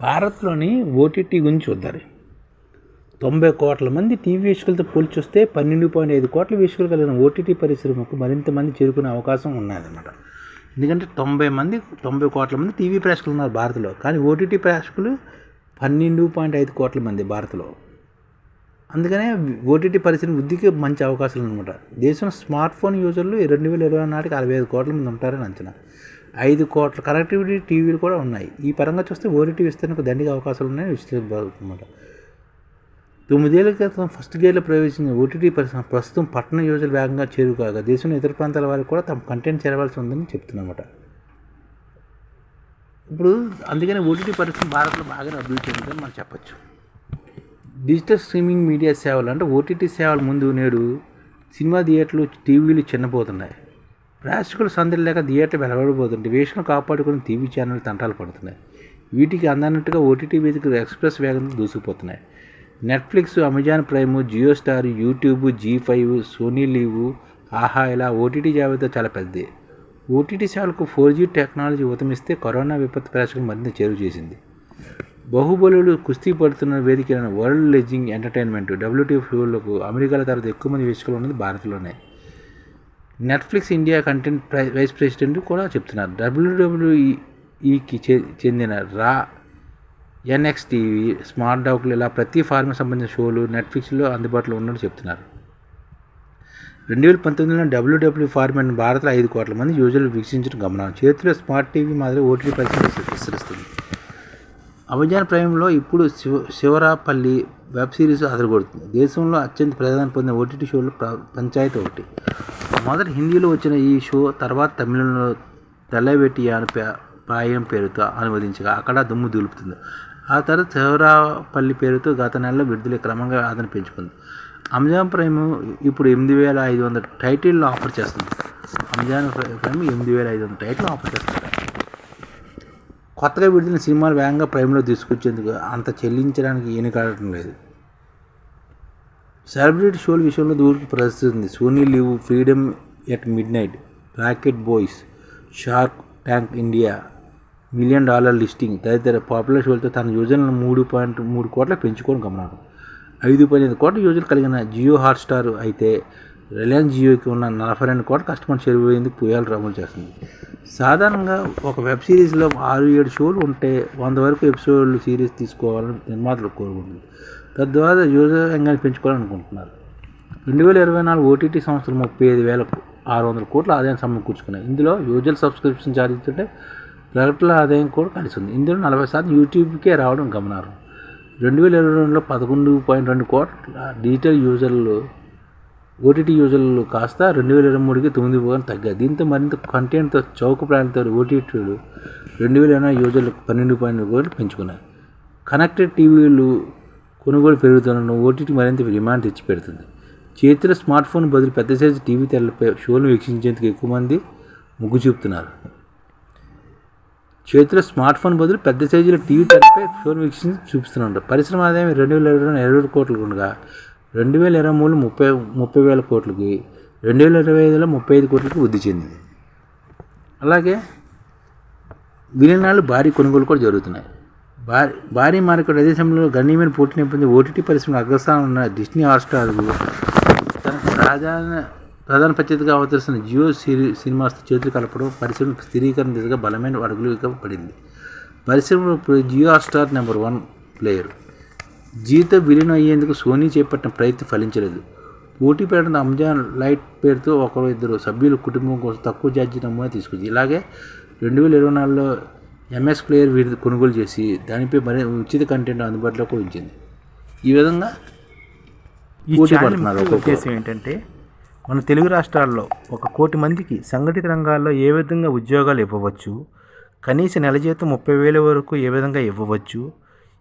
భారత్లోని ఓటీటీ గురించి చూద్దాం తొంభై కోట్ల మంది టీవీ వీక్షకులతో పోల్చొస్తే పన్నెండు పాయింట్ ఐదు కోట్ల వీక్షకులు కలిగిన ఓటీటీ పరిశ్రమకు మరింత మంది చేరుకునే అవకాశం ఉన్నదన్నమాట ఎందుకంటే తొంభై మంది తొంభై కోట్ల మంది టీవీ ప్రేక్షకులు ఉన్నారు భారత్లో. కానీ ఓటీటీ ప్రేక్షకులు పన్నెండు పాయింట్ ఐదు కోట్ల మంది భారత్లో. అందుకనే ఓటీటీ పరిశ్రమ వృద్ధికి మంచి అవకాశాలు అనమాట దేశంలో స్మార్ట్ ఫోన్ యూజర్లు రెండు వేల ఇరవై నాటికి అరవై ఐదు కోట్ల మంది ఉంటారని అంచనా. ఐదు కోట్ల కనెక్టివిటీ టీవీలు కూడా ఉన్నాయి. ఈ పరంగా చూస్తే ఓటీటీ విస్తరణకు దండిగా అవకాశాలు ఉన్నాయని విశ్లేషించబడుతుందన్నమాట. తొమ్మిదేళ్ళ క్రితం ఫస్ట్ గేర్లో ప్రవేశించిన ఓటీటీ పరిశ్రమ ప్రస్తుతం పట్టణ యోజన వేగంగా చేరుకాగా దేశంలో ఇతర ప్రాంతాల వారికి కూడా తమ కంటెంట్ చేరవలసి ఉందని చెప్తున్నమాట. ఇప్పుడు అందుకని ఓటీటీ పరిశ్రమ భారత్లో బాగా అభివృద్ధి చెందిందని మనం చెప్పచ్చు. డిజిటల్ స్ట్రీమింగ్ మీడియా సేవలు అంటే ఓటీటీ సేవల ముందు నేడు సినిమా థియేటర్లు టీవీలు చిన్నపోతున్నాయి. ప్రేక్షకులు సందడి లేక థియేటర్ వెలవడిపోతుంటే వేషను కాపాడుకుని టీవీ ఛానల్ తంటాలు పడుతున్నాయి. వీటికి అందనట్టుగా ఓటీటీ వేదికలు ఎక్స్ప్రెస్ వేగంతో దూసుకుపోతున్నాయి. Netflix Amazon Prime Jio Star YouTube Zee five Sony LIV Aha ఇలా ఓటీటీ జాబితా చాలా పెద్దది. ఓటీటీ సేవలకు ఫోర్ జీ టెక్నాలజీ ఉతమిస్తే కరోనా విపత్తు ప్రేక్షకులు మరింత చేరువ చేసింది. బాహుబలులు కుస్తీ పడుతున్న వేదికైన వరల్డ్ లెజింగ్ ఎంటర్టైన్మెంట్ డబ్ల్యూటీ ఫ్యూలకు అమెరికాల తర్వాత ఎక్కువ మంది వీక్షకులు ఉన్నది భారత్లోనే. నెట్ఫ్లిక్స్ ఇండియా కంటెంట్ ప్రై వైస్ ప్రెసిడెంట్ కూడా చెప్తున్నారు. డబ్ల్యూడబ్ల్యూఈకి చెందిన రా ఎన్ఎక్స్ టీవీ స్మార్ట్ డాక్లు ఇలా ప్రతి ఫార్మ్ సంబంధించిన షోలు నెట్ఫ్లిక్స్లో అందుబాటులో ఉన్నట్టు చెప్తున్నారు. రెండు వేల పంతొమ్మిదిలో డబ్ల్యూడబ్ల్యూ ఫార్మాట్ భారత్లో ఐదు కోట్ల మంది యూజర్లు వీక్షించడం గమనం. చేతిలో స్మార్ట్ టీవీ మాదిరి ఓటీటీ పరిస్థితి విస్తరిస్తుంది. అమెజాన్ ప్రైమ్లో ఇప్పుడు శివ శివరాపల్లి వెబ్ సిరీస్ అదరగొడుతుంది దేశంలో అత్యంత ప్రధాన పొందిన ఓటీటీ షోలు పంచాయతీ ఒకటి. మొదట హిందీలో వచ్చిన ఈ షో తర్వాత తమిళంలో తెల్లవెట్టియాను పాయం పేరుతో అనువదించగా అక్కడ దుమ్ము దులుపుతుంది. ఆ తర్వాత చౌరాపల్లి పేరుతో గత నెలలో విడుదల క్రమంగా ఆదరణ పెంచుకుంది. అమెజాన్ ప్రైమ్ ఇప్పుడు ఎనిమిది వేల ఐదు వందల టైటిల్ ఆఫర్ చేస్తుంది. అమెజాన్ ప్రైమ్ ఎనిమిది వేల ఐదు వందల టైటిల్ ఆఫర్ చేస్తుంది. కొత్తగా విడుదల సినిమాలు వేగంగా ప్రైమ్లో తీసుకొచ్చేందుకు అంత చెల్లించడానికి ఏనుకాడటం లేదు. సెలబ్రిటీ షోల విషయంలో దూరికి ప్రదర్శిస్తుంది Sony LIV freedom at midnight rocket boys shark tank India million dollar listing తదితర పాపులర్ షోలతో తన యోజనలను మూడు పాయింట్ మూడు కోట్ల పెంచుకొని గమనాడు ఐదు పదిహేను కోట్ల యూజర్లు కలిగిన జియో హాట్స్టార్ అయితే రిలయన్స్ జియోకి ఉన్న నలభై రెండు కోట్ల కస్టమర్ చేరువయ్యేందుకు పుయాలు అమలు చేస్తుంది సాధారణంగా ఒక వెబ్ సిరీస్లో ఆరు ఏడు షోలు ఉంటే వంద వరకు ఎపిసోడ్లు సిరీస్ తీసుకోవాలని నిర్మాతలు కోరుకుంటుంది తద్వారా యూజర్ రంగాన్ని పెంచుకోవాలనుకుంటున్నారు. రెండు వేల ఇరవై నాలుగు ఓటీటీ సంవత్సరం ముప్పై ఐదు వేల ఆరు వందల కోట్ల ఆదాయం సమకూర్చుకున్నాయి ఇందులో యూజర్ సబ్స్క్రిప్షన్ చార్జీతుంటే ప్రకటనల ఆదాయం కూడా కలిసి ఉంది ఇందులో నలభై శాతం యూట్యూబ్కే రావడం గమనార్హం. రెండు వేల ఇరవై రెండులో పదకొండు పాయింట్ రెండు కోట్ల డిజిటల్ యూజర్లు ఓటీటీ యూజర్లు కాస్త రెండు వేల ఇరవై మూడుకి తొమ్మిది పోగా తగ్గాయి. దీంతో మరింత కంటెంట్తో చౌక ప్రాంతంతో ఓటీటీలు రెండు వేల ఇరవై యూజర్లు పన్నెండు పాయింట్ కోట్లు పెంచుకున్నాయి. కనెక్టెడ్ టీవీలు కొనుగోలు పెరుగుతున్న ఓటీటీ మరింత డిమాండ్ తెచ్చిపెడుతుంది. చేతిలో స్మార్ట్ ఫోన్ బదులు పెద్ద సైజు టీవీ తెరలపై షోలు వీక్షించేందుకు ఎక్కువ మంది మొగ్గు చూపుతున్నారు. చేతిలో స్మార్ట్ ఫోన్ బదులు పెద్ద సైజులో టీవీ తెరపై షోలు వీక్షించి చూపిస్తున్నారు. పరిశ్రమ ఆదాయం రెండు వేల ఇరవై ఇరవై కోట్లు ఉండగా రెండు వేల ఇరవై మూడు ముప్పై ముప్పై వేల కోట్లకి రెండు వేల ఇరవై ఐదులో ముప్పై ఐదు కోట్లకి వృద్ధి చెందింది. అలాగే విలీనాలు భారీ కొనుగోలు కూడా జరుగుతున్నాయి. భారీ భారీ మార్కెట్ అదే సమయంలో గణనీయమైన పోటీ నేపథ్యం ఓటీటీ పరిశ్రమ అగ్రస్థానం ఉన్న డిస్నీ హాట్స్టార్ తన ప్రధాన ప్రధాన ప్రత్యేకగా అవతరిస్తున్న జియో సిరి సినిమాస్ చేతులు కలపడం పరిశ్రమ స్థిరీకరణ దిశగా బలమైన అడుగులుగా పడింది పరిశ్రమలో Jio Hotstar number one player జీతో విలీనం అయ్యేందుకు సోనీ చేపట్టిన ప్రయత్నం ఫలించలేదు పోటీ పెట్టిన అమెజాన్ లైట్ పేరుతో ఒకరు ఇద్దరు సభ్యులు కుటుంబం కోసం తక్కువ ఛార్జీ నమూనా తీసుకొచ్చి ఇలాగే రెండు వేల ఇరవై నాలుగులో ఎంఎస్ ప్లేయర్ వీరి కొనుగోలు చేసి దానిపై మరి ఉచిత కంటెంట్ అందుబాటులోకి ఉంచింది ఈ విధంగా. ఉద్దేశం ఏంటంటే మన తెలుగు రాష్ట్రాల్లో ఒక కోటి మందికి సంఘటిత రంగాల్లో ఏ విధంగా ఉద్యోగాలు ఇవ్వవచ్చు కనీస నెల జీతం ముప్పై వేల వరకు ఏ విధంగా ఇవ్వవచ్చు